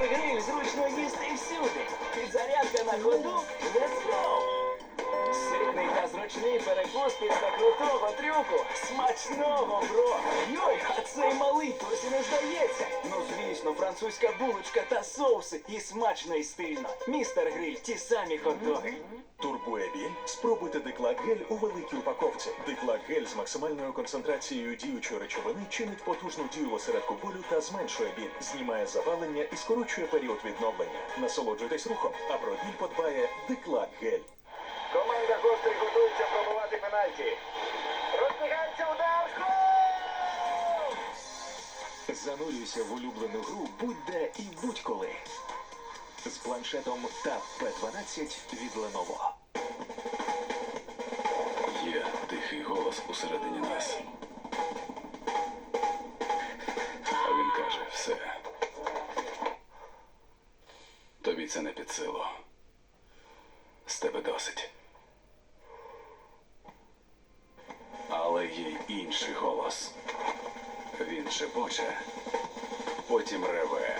Гриль зручно їсти всюди. Підзарядка на ходу. Let's go! Ситний та зручний перекус після крутого трюку. Смачного, бро! Йой, французька булочка та соуси. І смачно, і стильно. Містер Гриль, ті самі хот-доги. Турбує біль? Спробуйте диклак гель у великій упаковці. Диклак гель з максимальною концентрацією діючої речовини чинить потужну дію в осередку болю та зменшує біль, знімає запалення і скорочує період відновлення. Насолоджуйтесь рухом, а про біль подбає диклак Занурюйся в улюблену гру будь-де і будь-коли. З планшетом Tab P12 від Lenovo. Є тихий голос усередині нас. А він каже, все. Тобі це не під силу. З тебе досить. Але є й інший голос. Шепоче, потім реве.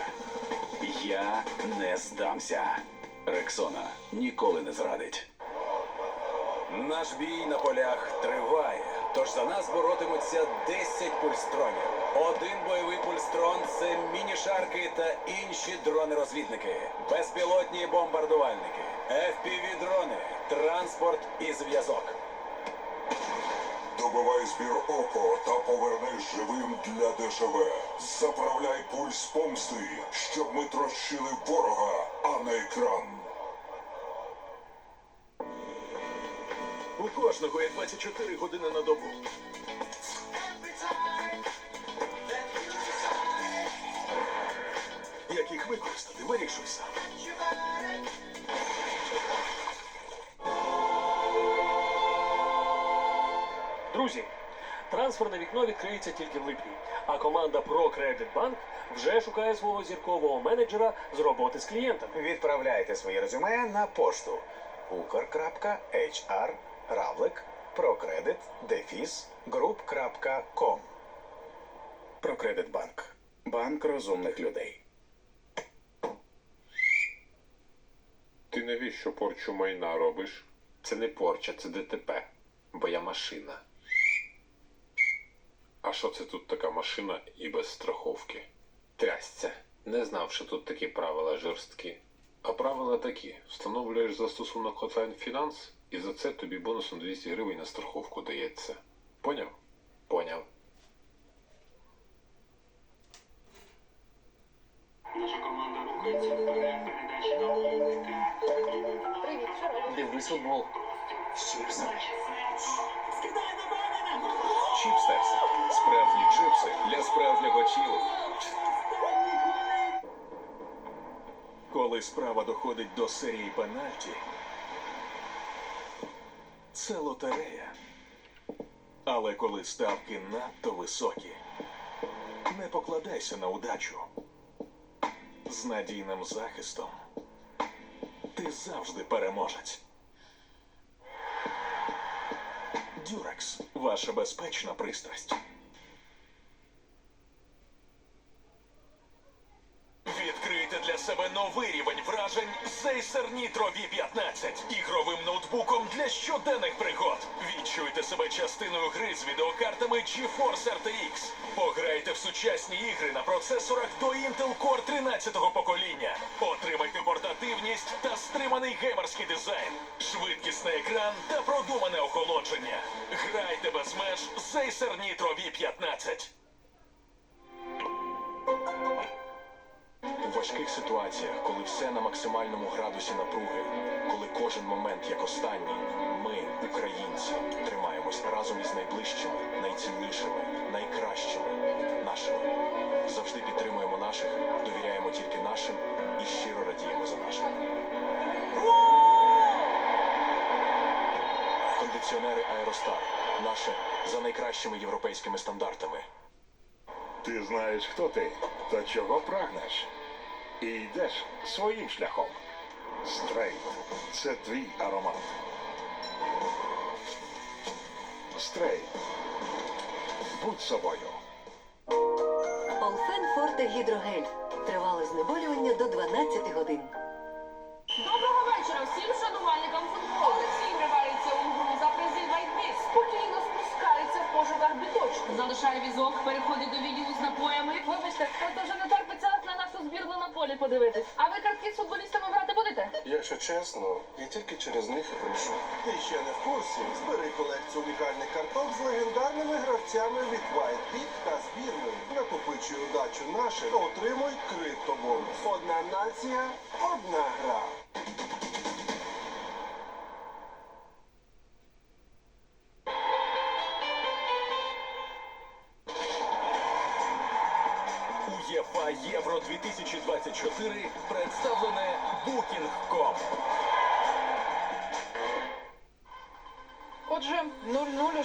Я не здамся. Рексона ніколи не зрадить. Наш бій на полях триває. Тож за нас боротимуться 10 пульстронів. Один бойовий пульстрон це міні-шарки та інші дрони-розвідники, безпілотні бомбардувальники, FPV-дрони, транспорт і зв'язок. Добивай збір око та поверни живим для ДШВ. Заправляй пульс помсти, щоб ми трощили ворога, а не екран. У кожного є 24 години на добу. Як їх використати, вирішуй сам. Друзі, трансферне вікно відкриється тільки в липні, а команда Pro Credit Bank вже шукає свого зіркового менеджера з роботи з клієнтами. Відправляйте своє резюме на пошту ukr.hr равлик прокредит дефіс Прокредитбанк. Банк розумних людей. Ти навіщо порчу майна робиш? Це не порча, це ДТП, бо я машина. А що це тут така машина і без страховки? Трясця. Не знав, що тут такі правила жорсткі. А правила такі: встановлюєш застосунок Hotline Finance, і за це тобі бонусом 200 гривень на страховку дається. Поняв? Поняв. Наша команда рухається вперед, передача на Луцька. Дивись футбол. Чіпстерс. Чіпстерс. Коли справа доходить до серії пенальті, це лотерея. Але коли ставки надто високі, не покладайся на удачу. З надійним захистом ти завжди переможець. Дюрекс ваша безпечна пристрасть. Відкрийте для себе новий рівень вражень Acer Nitro V15 ігровим ноутбуком для щоденних пригод. Відчуйте себе частиною гри з відеокартами GeForce RTX. Пограйте в сучасні ігри на процесорах до Intel Core 13-го покоління. Отримайте портативність та стриманий геймерський дизайн, швидкісний екран та продумане охолодження. Грайте без меж з Acer Nitro V15. У важких ситуаціях, коли все на максимальному градусі напруги, коли кожен момент як останній, ми, українці, тримаємось разом із найближчими, найціннішими, найкращими, нашими. Завжди підтримуємо наших, довіряємо тільки нашим і щиро радіємо за наших. Кондиціонери Аеростар. Наше за найкращими європейськими стандартами. Ти знаєш, хто ти та чого прагнеш. І йдеш своїм шляхом. Стрейт це твій аромат. Стрейт. Будь собою. Олфен Форте Гідрогель. Тривало знеболювання до 12 годин. Доброго вечора всім шанувальникам футболу. Олексій вривається у гру за призи Вайтбіт. Спокійно спускається в пошуках біточку. Залишає візок, переходить до відділу з напоями. Вибачте, хто вже не терпиться збірну на полі подивитись. А ви картки з футболістами грати будете? Якщо чесно, я тільки через них і прийшов. Ти ще не в курсі? Збери колекцію унікальних карток з легендарними гравцями від White та збірної. Накопичуй удачу наших отримуй криптобонус. Одна нація, одна гра. УЄФА Євро 2024 представлене Booking.com. Отже, 0-0 у